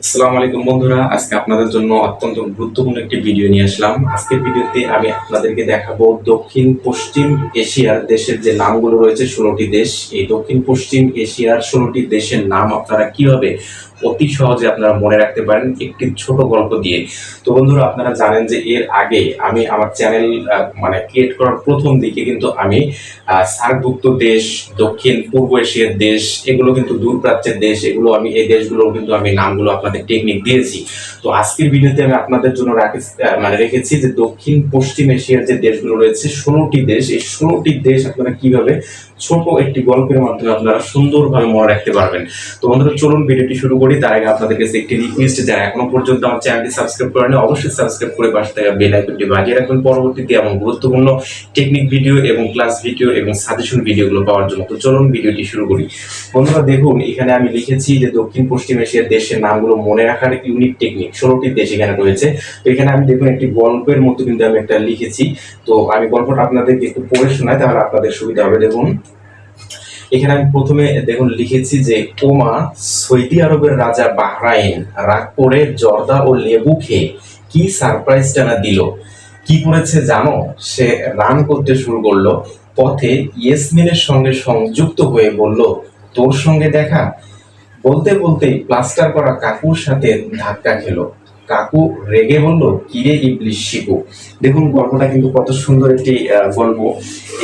আসসালামু আলাইকুম বন্ধুরা, আজকে আপনাদের জন্য অত্যন্ত গুরুত্বপূর্ণ একটি ভিডিও নিয়ে আসলাম। আজকের ভিডিওতে আমি আপনাদেরকে দেখাবো দক্ষিণ পশ্চিম এশিয়ার দেশের যে নামগুলো রয়েছে ষোলোটি দেশ। এই দক্ষিণ পশ্চিম এশিয়ার ষোলোটি দেশের নাম আপনারা কীভাবে অতি সহজে আপনারা মনে রাখতে পারেন একটি ছোট গল্প দিয়ে। তো বন্ধুরা, আপনারা জানেন যে এর আগে আমি আমার চ্যানেল মানে ক্রিয়েট করার প্রথম দিকে কিন্তু আমি সার্কভুক্ত দেশ, দক্ষিণ, পূর্ব এশিয়ার দেশ, এগুলো কিন্তু দূরপ্রাচ্যের দেশ, এগুলো আমি, এই দেশগুলো কিন্তু আমি নামগুলো আপনাদের টেকনিক দিয়েছি। তো আজকের ভিডিওতে আমি আপনাদের জন্য রাখি- মানে রেখেছি যে দক্ষিণ পশ্চিম এশিয়ার যে দেশগুলো রয়েছে, ষোলোটি দেশ, এই ষোলোটি দেশ আপনারা কীভাবে ছোট একটি গল্পের মাধ্যমে আপনারা সুন্দরভাবে মনে রাখতে পারবেন। তো বন্ধুরা, চলুন ভিডিওটি শুরু করি। তার আগে আপনাদের কাছে একটি রিকোয়েস্ট যারা এখনও পর্যন্ত আমার চ্যানেলটি সাবস্ক্রাইব করেন অবশ্যই সাবস্ক্রাইব করে পাশে থাকা বেল আইকনটি বাজিয়ে রাখবেন। পরবর্তীতে এমন গুরুত্বপূর্ণ টেকনিক ভিডিও এবং ক্লাস ভিডিও এবং সাজেশন ভিডিওগুলো পাওয়ার জন্য। তো চলুন ভিডিওটি শুরু করি। বন্ধুরা, দেখুন, এখানে আমি লিখেছি যে দক্ষিণ পশ্চিম এশিয়ার দেশের নামগুলো মনে রাখার ইউনিক টেকনিক ষোলোটি দেশ এখানে রয়েছে। তো এখানে আমি দেখুন, একটি গল্পের মতো কিন্তু আমি একটা লিখেছি। তো আমি গল্পটা আপনাদেরকে একটু পড়ে শোনাই, তাহলে আপনাদের সুবিধা হবে। দেখুন এখানে আমি প্রথমে দেখুন লিখেছি যে, ওমা, সৌদি আরবের রাজা বাহরাইন রাগ করে জর্দা ও লেবু খেয়ে কি সারপ্রাইজটা না দিল। কি করেছে জানো? সে রান করতে শুরু করল। পথে ইয়েসমিনের সঙ্গে সংযুক্ত হয়ে বলল, তোর সঙ্গে দেখা? বলতে বলতেই প্লাস্টার করা কাকুর সাথে ধাক্কা খেলো। কাকু রেগে বলল, কিরে ইবলিশ শিকু? দেখুন, গল্পটা কিন্তু কত সুন্দর একটি গল্প।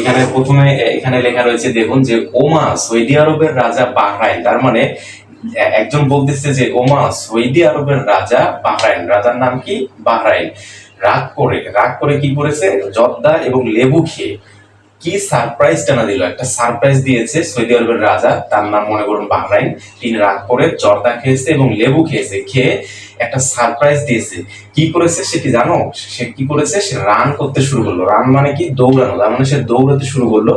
এখানে প্রথমে এখানে লেখা রয়েছে, দেখুন যে ওমা সৌদি আরবের রাজা বাহরাইন, তার মানে একজন বলতেছে যে ওমা সৌদি আরবের রাজা বাহরাইন, রাজার নাম কি? বাহরাইন। রাগ করে রাগ করে কি করেছে? জর্দা এবং লেবু খেয়ে। কি সারপ্রাইজ টানা দিল? একটা সারপ্রাইজ দিয়েছে সৌদি আরবের রাজা, তার নাম মনে করুন বাহরাইন। তিনি রাগ করে জর্দা খেয়েছে এবং লেবু খেয়েছে, খেয়ে একটা সারপ্রাইজ দিয়েছে। কি করেছে সে কি জানো? সে কি করেছে? সে রান করতে শুরু করল। রান মানে কি? দৌড়ানো। তার মানে সে দৌড়াতে শুরু করল।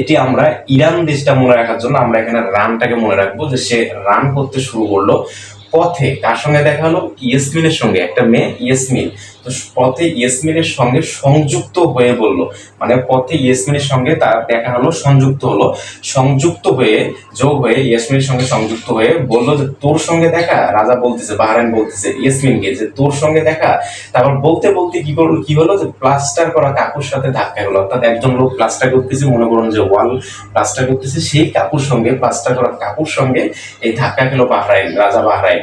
এটি আমরা ইরান দেশটা মনে রাখার জন্য আমরা এখানে রানটাকে মনে রাখব যে সে রান করতে শুরু করল। পথে কার সঙ্গে দেখা হলো ইয়েসমিনের সঙ্গে, একটা মেয়ে ইয়েসমিন। তো পথে ইয়েসমিনের সঙ্গে সংযুক্ত হয়ে বলল মানে পথে ইয়েসমিনের সঙ্গে তার দেখা হলো, সংযুক্ত হলো। সংযুক্ত হয়ে, যোগ হয়ে ইয়াসমিনের সঙ্গে সংযুক্ত হয়ে বলল যে, তোর সঙ্গে দেখা? রাজা বলতেছে, বাহরাইন বলতেছে ইয়াসমিনকে যে, তোর সঙ্গে দেখা? তারপর বলতে বলতে কি করল, কি হলো যে প্লাস্টার করা কাকুর সাথে ধাক্কা হলো অর্থাৎ একজন লোক প্লাস্টার করতেছে, মনে করুন যে ওয়াল প্লাস্টার করতেছে, সেই কাকুর সঙ্গে প্লাস্টার করা কাকুর সঙ্গে এই ধাক্কা খেলো বাহরাইন, রাজা বাহরাইন।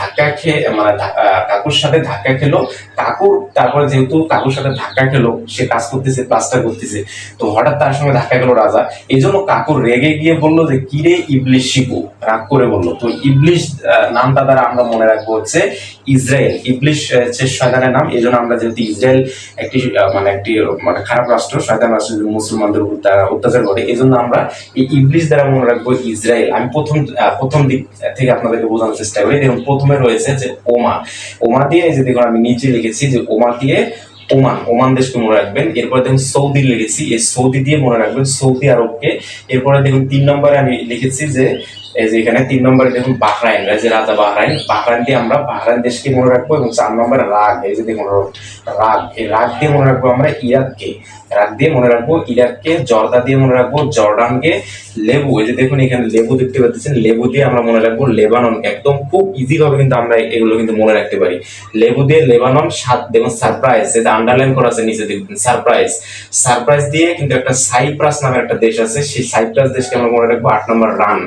ধাক্কা খেয়ে মানে কাকুর সাথে ধাক্কা খেলো। কাকুর তারপরে যেহেতু কাকুর সাথে ধাক্কা খেলো, সে কাজ করতেছে প্লাস্টার করতেছে। তো হঠাৎ তার সঙ্গে ধাক্কা খেলো রাজা। এই জন্য কাকুর রেগে গিয়ে বলল যে কিরে ইবলিশ শিকু রাগ করে বলল, তো ইবলিশ নামটা দ্বারা আমরা মনে রাখব হচ্ছে ইসরায়েল। ইবলিশ হচ্ছে শয়তানের নাম। এই জন্য আমরা যেহেতু ইসরায়েল একটি মানে একটি মানে খারাপ রাষ্ট্র, শয়তান রাষ্ট্র মুসলমানদের অত্যাচার করে এই জন্য আমরা এই ইবলিশ দ্বারা মনে রাখব ইসরায়েল। আমি প্রথম প্রথম দিক থেকে আপনাদেরকে বোঝানোর চেষ্টা করি। দেখুন, প্রথমে রয়েছে যে ওমা ওমা দিয়ে যে দেখুন, আমি নিচে লিখেছি যে ওমা দিয়ে ওমান ওমান দেশকে মনে রাখবেন। এরপরে দেখুন, সৌদি লিখেছি, এই সৌদি দিয়ে মনে রাখবেন, সৌদি আরবকে। এরপরে দেখুন, তিন নম্বরে আমি লিখেছি যে এই যে এখানে তিন নম্বরে দেখুন বাহরাইন যে রাজা বাহরাইন বাহরাইন দিয়ে আমরা বাহরাইন দেশকে মনে রাখব এবং চার নম্বরে রাগ, এই যে দেখুন রাগ, এই রাগ দিয়ে মনে রাখব আমরা ইরাককে, রাগ দিয়ে মনে রাখব ইরাককে, জর্দা দিয়ে মনে রাখব জর্ডানকে, লেবু, এই যে দেখুন এখানে লেবু দেখতে পাচ্ছেন, লেবু দিয়ে আমরা মনে রাখব লেবানন একদম খুব ইজি ভাবে কিন্তু আমরা এগুলো কিন্তু মনে রাখতে পারি। লেবু দিয়ে লেবানন সাত দেখুন সারপ্রাইজ এটা আন্ডারলাইন করা আছে নিচে দেখবেন সারপ্রাইজ সারপ্রাইজ দিয়ে কিন্তু একটা সাইপ্রাস নামের একটা দেশ আছে, সেই সাইপ্রাস দেশকে আমরা মনে রাখব আট নম্বর রান।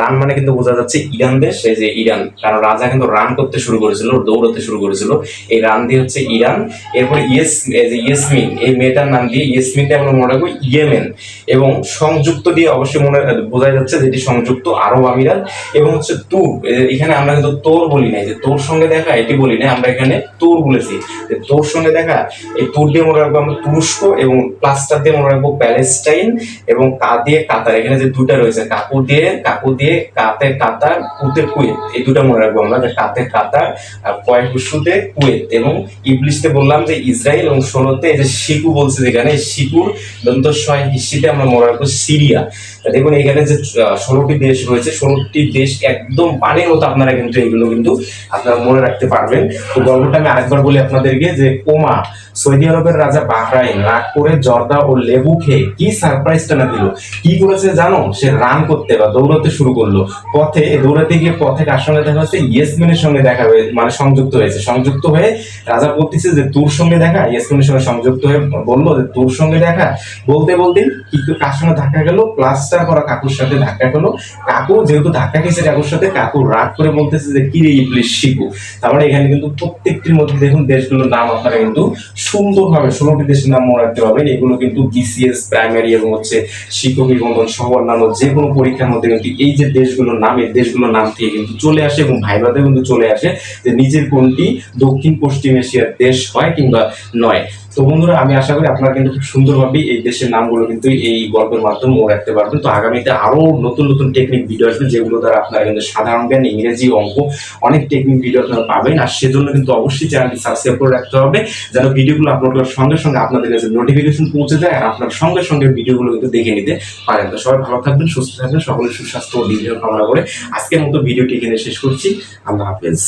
রান মানে কিন্তু বোঝা যাচ্ছে ইরান দেশ এই যে ইরান, কারণ রাজা কিন্তু রান করতে শুরু করেছিল দৌড়াতে শুরু করেছিল। এই রান দিয়ে হচ্ছে ইরান, এরপর ইয়েস, এই যে ইয়েসমিন, এই মেয়েটার নাম দিয়ে ইয়েসমিনটা আমরা মনে রাখব ইয়েমেন। এবং সংযুক্ত দিয়ে অবশ্যই মনে বোঝা যাচ্ছে যেটি সংযুক্ত আরব আমিরাত এবং হচ্ছে তুর এখানে আমরা কিন্তু তোর বলি নাই, যে তোর সঙ্গে দেখা এটি বলি নাই, আমরা এখানে তুর বলেছি। যে তোর সঙ্গে দেখা, এই তুর দিয়ে মনে রাখব আমরা তুরস্ক এবং প্লাস্টার দিয়ে মনে রাখব প্যালেস্টাইন এবং কা দিয়ে কাতার, এখানে যে দুটা রয়েছে কাকু দিয়ে কাকু দিয়ে কাতে কাতার, কুতে কুয়েত। এই দুটা মনে রাখব আমরা যে কাতে কাতার আর কয়েক হুসুতে কুয়েত এবং ইবলিশতে বললাম যে ইসরায়েল এবং ষোলোতে এই যে শিকু বলছে যেখানে শিকুর দন্ত ছয় হিসিতে আমরা মনে রাখব সিরিয়া। দেখুন, এখানে যে ষোলোটি দেশ রয়েছে, ষোলোটি দেশ একদম পানির মতো আপনারা কিন্তু এগুলো কিন্তু আপনারা মনে রাখতে পারবেন। তো গল্পটা আমি আরেকবার বলি আপনাদেরকে যে কোমা সৌদি আরবের রাজা বাহরাইন রাগ করে জর্দা ও লেবু খেয়ে কি সারপ্রাইজটা না দিল? কি করেছে জানো? সে রান করতে বা দৌড়াতে শুরু করল। হলো পথে দৌড়াতে গিয়ে পথে কার সঙ্গে দেখা হচ্ছে ইয়েসম্যানের সঙ্গে দেখা হয়ে মানে সংযুক্ত হয়েছে। সংযুক্ত হয়ে রাজা বলতেছে যে, তোর সঙ্গে দেখা? ইয়েসম্যানের সঙ্গে সংযুক্ত হয়ে বলল যে, তোর সঙ্গে দেখা? বলতে বলতে কিন্তু কার সঙ্গে ধাক্কা গেল প্লাস্টার করা কাকুর সাথে ধাক্কা গেল। কাকু যেহেতু ধাক্কা খেয়েছে কাকুর সাথে, কাকু রাগ করে বলতেছে যে, কি রে ইবলিশ শিখু তারপরে এখানে কিন্তু প্রত্যেকটির মধ্যে দেখুন দেশগুলোর নাম আপনারা কিন্তু সুন্দরভাবে ষোলোটি দেশের নাম মনে রাখতে পারবেন। এগুলো কিন্তু বিসিএস প্রাইমারি এবং হচ্ছে শিক্ষক নিবন্ধন সহ অন্যান্য যে কোনো পরীক্ষার মধ্যে কিন্তু এই যে দেশগুলোর নাম, এই দেশগুলোর নাম থেকে কিন্তু চলে আসে এবং ভাইবাতে কিন্তু চলে আসে যে নিজের কোনটি দক্ষিণ পশ্চিম এশিয়ার দেশ হয় কিংবা নয়। তো বন্ধুরা, আমি আশা করি আপনারা কিন্তু খুব সুন্দরভাবে এই দেশের নামগুলো কিন্তু এই গল্পের মাধ্যমে মনে রাখতে পারবেন। তো আগামীতে আরও নতুন নতুন টেকনিক ভিডিও আসবে, যেগুলো দ্বারা আপনারা কিন্তু সাধারণ জ্ঞান, ইংরেজি অঙ্ক, অনেক টেকনিক ভিডিও আপনারা পাবেন। আর সেজন্য কিন্তু অবশ্যই চ্যানেলটি সাবস্ক্রাইব করে রাখতে হবে, যেন ভিডিওগুলো আপলোড করার সঙ্গে সঙ্গে আপনাদের কাছে নোটিফিকেশন পৌঁছে যায় আর আপনার সঙ্গে সঙ্গে ভিডিওগুলো কিন্তু দেখে নিতে পারেন। তো সবাই ভালো থাকবেন, সুস্থ থাকবেন, সকলের সুস্বাস্থ্য ও দীর্ঘ কামনা করে আজকের মতো ভিডিওটি এখানে শেষ করছি। আল্লাহ হাফেজ।